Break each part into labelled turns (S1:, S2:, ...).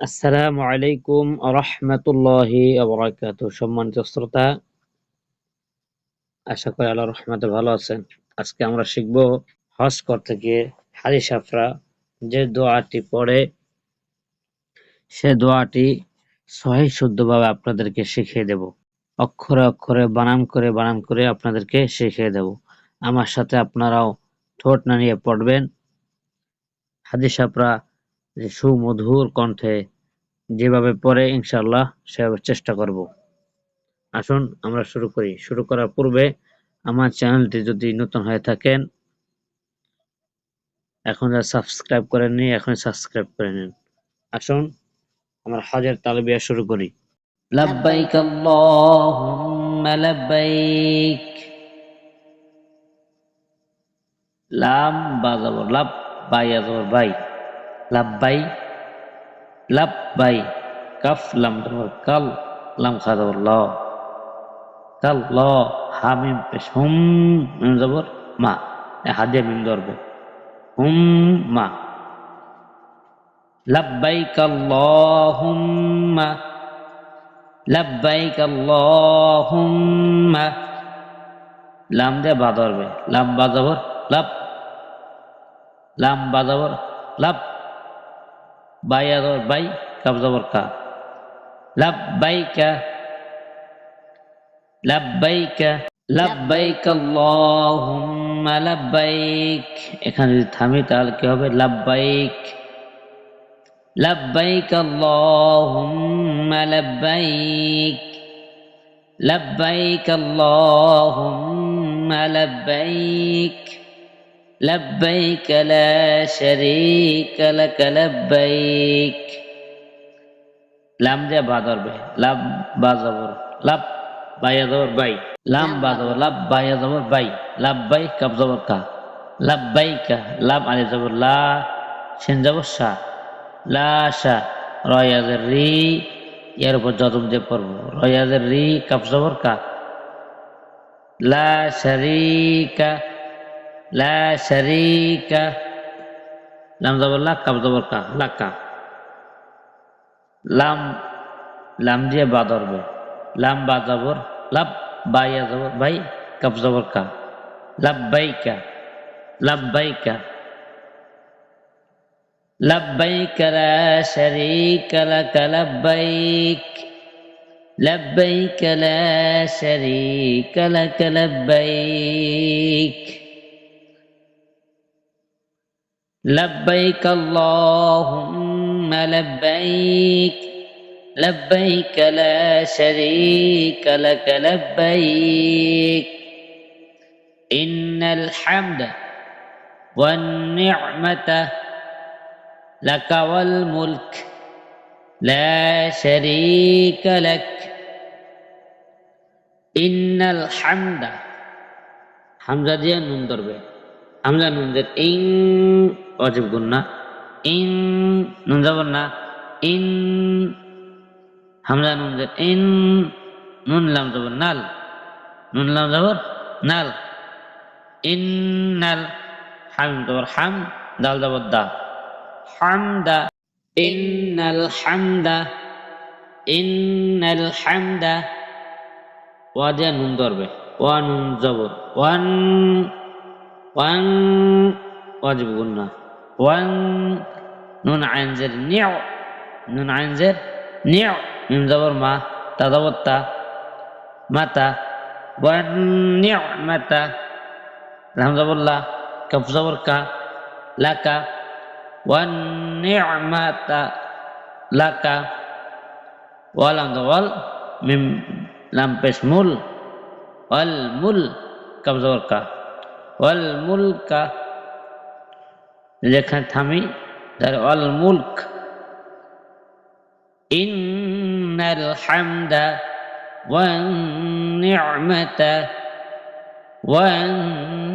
S1: আসসালামু আলাইকুম রহমতুল্লাহি আবরাকাত সম্মানিত শ্রোতা, আশা করি আল্লাহ রহমতে ভালো আছেন। আজকে আমরা শিখব হজ করতে গিয়ে হারি সাফরা। যে দোয়াটি পড়ে, সে দোয়াটি সহি শুদ্ধভাবে আপনাদেরকে শিখিয়ে দেব। অক্ষরে অক্ষরে, বানান করে বানান করে আপনাদেরকে শিখিয়ে দেব। আমার সাথে আপনারাও ঠোঁট নাড়িয়ে পড়বেন। হাদিস সাফরা যে সুমধুর কণ্ঠে যেভাবে পড়ে ইনশাল্লাহ সেভাবে চেষ্টা করব আসুন আমরা শুরু করি শুরু করার পূর্বে আমার চ্যানেলটি যদি নতুন হয়ে থাকেন এখন যা সাবস্ক্রাইব করেননি এখন সাবস্ক্রাইব করে নিন আসুন আমরা হাজার তালবিয়া শুরু করি
S2: لبيك اللهم لبيك লাম বাজাবো লাভ বাই আজবর বাই লাব্বাই লাব্বাই, কাফ, লাম কাল, লাম খাজবর ল। কাল, ল হামিম পেশ, হুম, মিম, জবর, মা। এ হাদিয়া মিম ধরবে হুম, মা। লাব্বাইক আল্লাহুম্মা লাব্বাইক আল্লাহুম্মা লাম, দিয়ে, বা ধরবে লাম বাজাবর লাভ লাম বাজাবর লাভ বাই আদর বাই কাব জবর কা। লাব্বাইকা লাব্বাইকা, লাব্বাইক আল্লাহুম্মা লাব্বাইক। এখানে যদি থামি তাহলে কি হবে? লাব্বাইক। লাব্বাইক আল্লাহুম্মা লাব্বাইক। লাব্বাইক আল্লাহুম্মা লাব্বাইক। لبيك لا شريك لك لبيك লাম দিয়ে বা ধরবে লাভ বা জবর লাভ বাইয়া জবর বাই লাম বা জবর লাভ বাইয়া জবর বাই লাভ বাই কাব জবর কা লাভ বাই কা লাভ আলি জবর লা সেন জবর সা লাশা রয়াজের রি এর উপর যদম দিয়ে পড়ব রয়াজের রি কাপ জবর কা লা শারিকা লা শারিকা লাম জবর লা কাপ জবর কা লাকা লাম লাম দিয়ে বা ধরবে লাম বা জবর লাভ বাইয়া জবর ভাই কাপ জবর কা লাব্বাইকা লাব্বাইকা لبيك لا شريك لك لبيك لبيك لا شريك لك لبيك لبيك اللهم لبيك لبيك لا شريك لك لبيك. إن الحمد والنعمة لك والملك لا شريك لك. إن الحمد حمزة دي نندر بيه হামজা নুন দিয়ে ইং অজীব গুন্না ইং নুন যাব না ইন হামজা নুন দিয়ে ইন নুন লাম যাব নাল নুন লাম যাব নাল ইন্নাল হাম জবর হাম দাল যাব দা حمد إن الحمد إن الحمد ওয়াদিয়া নুন ধরবে ওয়া নুন জবর ওয়ান wan wajib guna wan nun anzir ni'u. Nun anzir ni'u. Mim zabar ma. tadawatta. Mata. Wan ni'u mata. Alhamdulillah. Kaf zabar ka. Laka. Wan ni'mata. Laka. Walam dawal. Mim lampes mul. Wal mul. Kaf zabar ka. بزورك والملك যেখানে থামি তাহলে all মুলক ইন্নাল হামদা والنعمة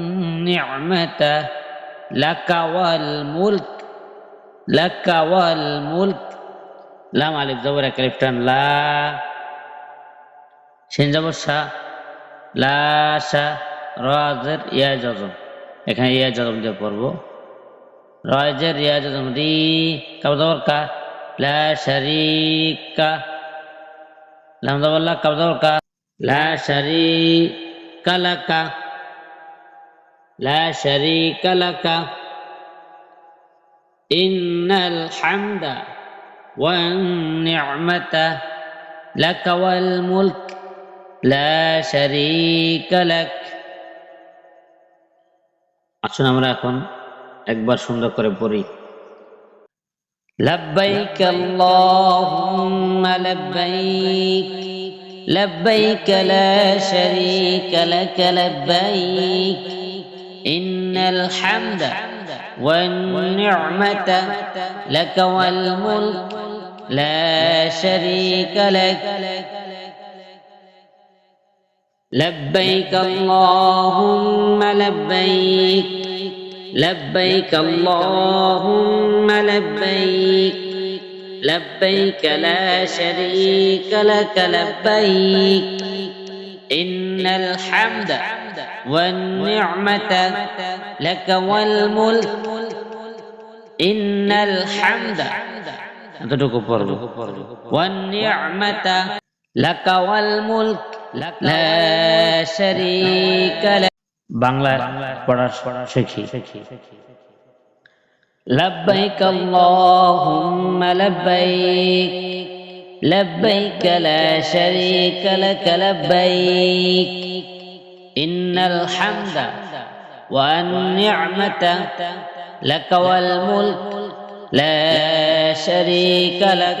S2: والنعمة لك والملك লাকা ওয়াল মুলক লাম আলিফ জবর এক আলিফ টান লা সিন জবর সা লা সা রাজের ইয়া জজম এখানে ইয়া জজম দিয়ে পড়বো রাজের ইয়া জজম রি কাব জবর কা لا شريك لم تقول لك قبضك لا شريك لك لا شريك لك إن الحمد والنعمة لك والملك لا شريك لك
S1: আসুন আমরা এখন একবার সুন্দর করে পড়ি
S2: لبيك اللهم لبيك لبيك لا شريك لك لبيك إن الحمد والنعمة لك والملك لا شريك لك لبيك اللهم لبيك لبيك اللهم لبيك لبيك لا شريك لك لبيك. إن الحمد والنعمة لك والملك. إن الحمد والنعمة لك والملك.
S1: বাংলা পড়ার শিখি
S2: لبيك اللهم لبيك لبيك لا شريك لك لبيك إن الحمد والنعمة لك والملك لا شريك لك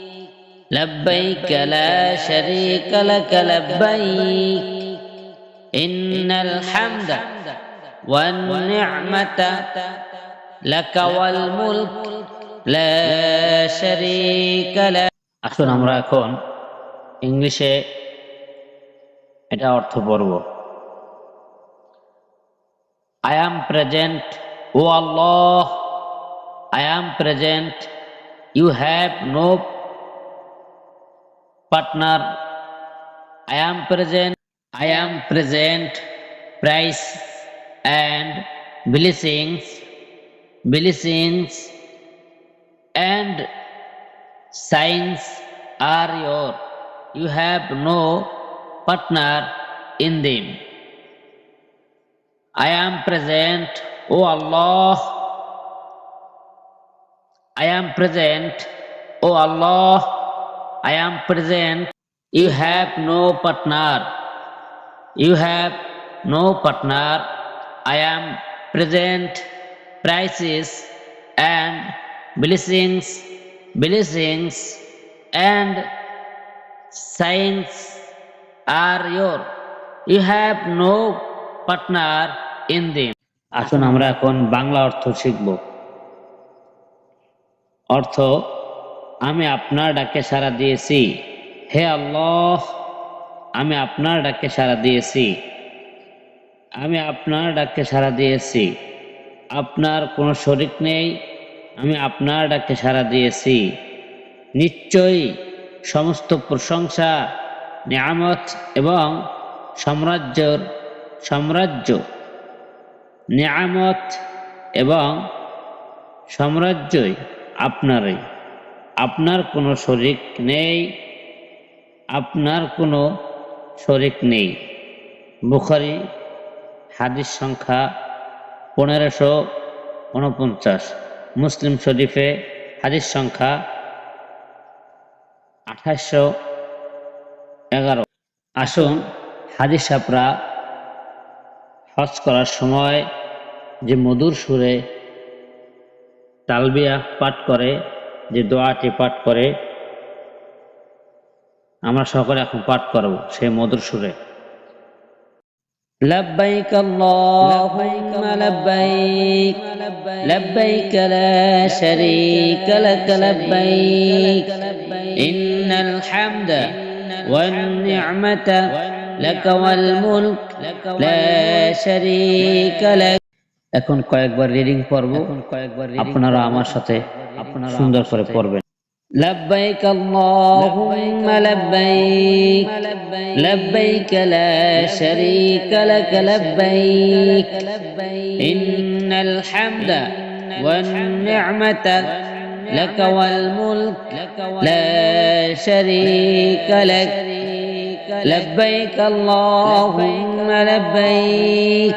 S2: لبيك لا شريك لك لبيك إن الحمد والنعمة لك والملك لا شريك لك
S1: আসুন আমরা এখন ইংলিশে এটা অর্থ পড়ব I am present O Allah I am present you have no partner. I am present. I am present. Price and blessings. Blessings and signs are your. You have no partner in them. I am present o allah. I am present o allah. i am present you have no partner you have no partner i am present prices and blessings blessings and signs are your you have no partner in them আসুন আমরা এখন বাংলা অর্থ শিখব অর্থ আমি আপনার ডাকে সাড়া দিয়েছি। হে আল্লাহ, আমি আপনার ডাকে সাড়া দিয়েছি। আমি আপনার ডাকে সাড়া দিয়েছি। আপনার কোনো শরিক নেই, আমি আপনার ডাকে সাড়া দিয়েছি। নিশ্চয়ই সমস্ত প্রশংসা, নিয়ামত এবং সাম্রাজ্যর সাম্রাজ্য, নিয়ামত এবং সাম্রাজ্যই আপনারই। আপনার কোনো শরিক নেই, আপনার কোনো শরিক নেই। বুখারি, হাদিস সংখ্যা পনেরোশো উনপঞ্চাশ। মুসলিম শরীফে হাদিস সংখ্যা আঠাশশো এগারো। আসুন হাদিস সাপরা হজ করার সময় যে মধুর সুরে তালবিয়া পাঠ করে যে দোয়াটি পাঠ করে আমরা সকলে এখন পাঠ করব সেই মধুর সুরে
S2: لبيك اللهم لبيك لبيك لا شريك لك لبيك إن الحمد
S1: والنعمة لك والملك لا شريك لك
S2: এখন কয়েকবার রিডিং পড়ব কয়েকবার আপনারা আমার সাথে আপনারা সুন্দর করে পড়বেন
S1: لبيك اللهم لبيك لبيك لا شريك لك لبيك إن الحمد والنعمة لك والملك لا شريك لك لبيك اللهم لبيك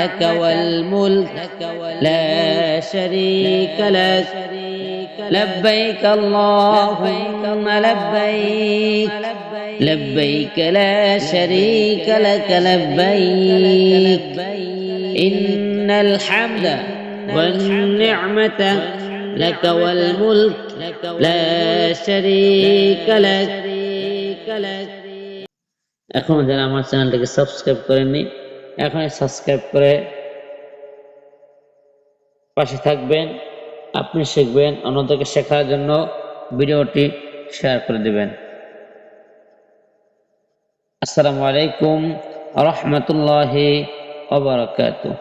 S1: لك والملك لا شريك لك لبيك اللهم لبيك لبيك لا شريك لك لبيك إن الحمد والنعمة لك والملك لا شريك لك
S2: এখনো যারা আমার চ্যানেলটাকে সাবস্ক্রাইব করেননি এখনই সাবস্ক্রাইব করে পাশে থাকবেন। আপনি শিখবেন, অন্যদেরকে শেখার জন্য ভিডিওটি শেয়ার করে দেবেন। আসসালামু আলাইকুম রহমতুল্লাহি ওবরাকাতুহ